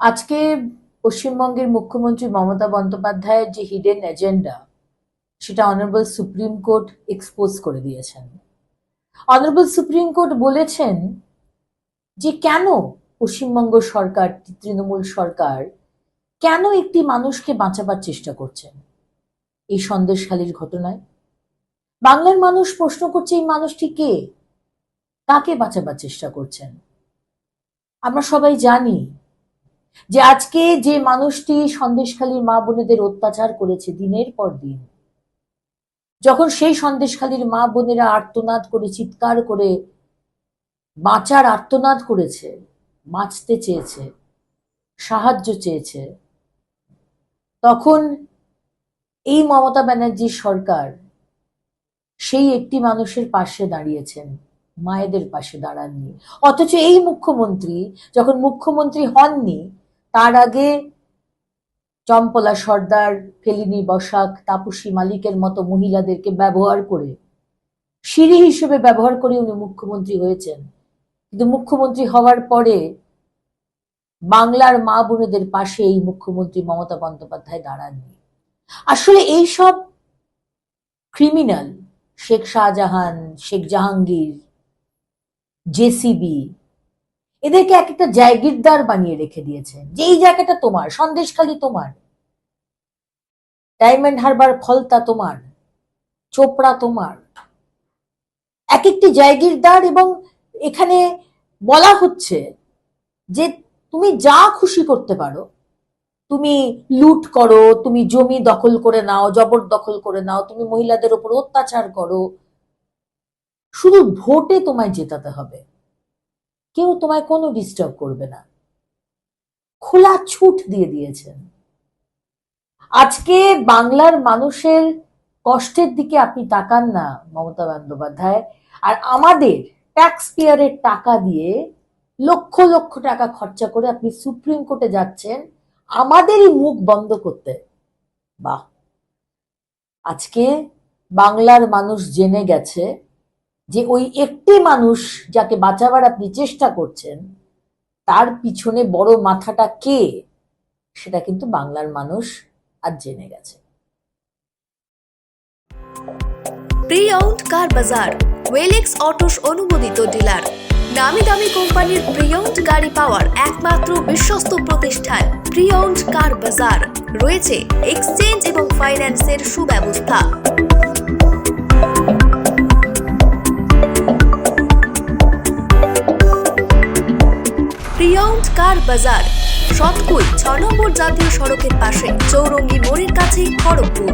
আজকে পশ্চিমবঙ্গের মুখ্যমন্ত্রী মমতা বন্দ্যোপাধ্যায়ের যে হিডেন এজেন্ডা সেটা অনারেবল সুপ্রিম কোর্ট এক্সপোজ করে দিয়েছেন। অনারেবল সুপ্রিম কোর্ট বলেছেন যে কেন পশ্চিমবঙ্গ সরকার, তৃণমূল সরকার কেন একটি মানুষকে বাঁচাবার চেষ্টা করছেন এই সন্দেশখালীর ঘটনায়? বাংলার মানুষ প্রশ্ন করছে, এই মানুষটি কে? কাকে বাঁচাবার চেষ্টা করছেন? আমরা সবাই জানি যে আজকে যে মানুষটি সন্দেশখালীর মা বোনেদের অত্যাচার করেছে দিনের পর দিন। যখন সেই সন্দেশখালীর মা বোনেরা আর্তনাদ করে, চিৎকার করে, বাঁচার আর্তনাদ করেছে, বাঁচতে চেয়েছে, সাহায্য চেয়েছে, তখন এই মমতা ব্যানার্জির সরকার সেই একটি মানুষের পাশে দাঁড়িয়েছেন, মায়েদের পাশে দাঁড়াননি। অথচ এই মুখ্যমন্ত্রী যখন মুখ্যমন্ত্রী হননি তার আগে চম্পলা সর্দার, ফেলিনি বসাক, তাপসী মালিকের মতো মহিলাদেরকে ব্যবহার করে, সিঁড়ি হিসেবে ব্যবহার করে উনি মুখ্যমন্ত্রী হয়েছেন। কিন্তু মুখ্যমন্ত্রী হওয়ার পরে বাংলার মা বোনেদের পাশে এই মুখ্যমন্ত্রী মমতা বন্দ্যোপাধ্যায় দাঁড়াননি। আসলে এই সব ক্রিমিনাল, শেখ শাহজাহান, শেখ জাহাঙ্গীর, জেসিবি এদেরকে এক একটা জায়গিরদার বানিয়ে রেখে দিয়েছে। যেই জায়গাটা তোমার সন্দেশখালি তোমার। ডায়মন্ড হারবার ফলতা তোমার, চোপড়া তোমার। এক একটি জায়গিরদার এবং এখানে বলা হচ্ছে যে তুমি যা খুশি করতে পারো। তুমি লুট করো, তুমি জমি দখল করে নাও জবরদখল করে নাও, তুমি মহিলাদের উপর অত্যাচার করো। শুধু ভোটে তোমায় জেতাতে হবে। কেউ তোমায় কোনো ডিস্টার্ব করবে না। খোলা ছুট দিয়ে দিয়েছেন। আজকে বাংলার মানুষের কষ্টের দিকে আপনি তাকান না, মমতা বন্দ্যোপাধ্যায়। আর আমাদের ট্যাক্স পেয়ারের টাকা দিয়ে লক্ষ লক্ষ টাকা খরচা করে আপনি সুপ্রিম কোর্টে যাচ্ছেন, আমাদেরই মুখ বন্ধ করতে। বাহ! আজকে বাংলার মানুষ জেনে গেছে যে ওই একটি মানুষ যাকে বাঁচাবার আপনি চেষ্টা করছেন, তার পিছনে বড় মাথাটা কে? সেটা কিন্তু বাংলার মানুষ আজ জেনে গেছে। প্রি কার বাজার ওয়েলেক্স অটোস অনুমোদিত ডিলার। নামি দামি কোম্পানির প্রি ওন্ড গাড়ি পাওয়ার একমাত্র বিশ্বস্ত প্রতিষ্ঠান প্রি ওন্ড কার বাজার। রয়েছে এক্সচেঞ্জ এবং ফাইন্যান্সের সুব্যবস্থা। কার বাজার? সৎকুই ছ নম্বর জাতীয় সড়কের পাশে চৌরঙ্গি মোড়ের কাছে খড়গপুর।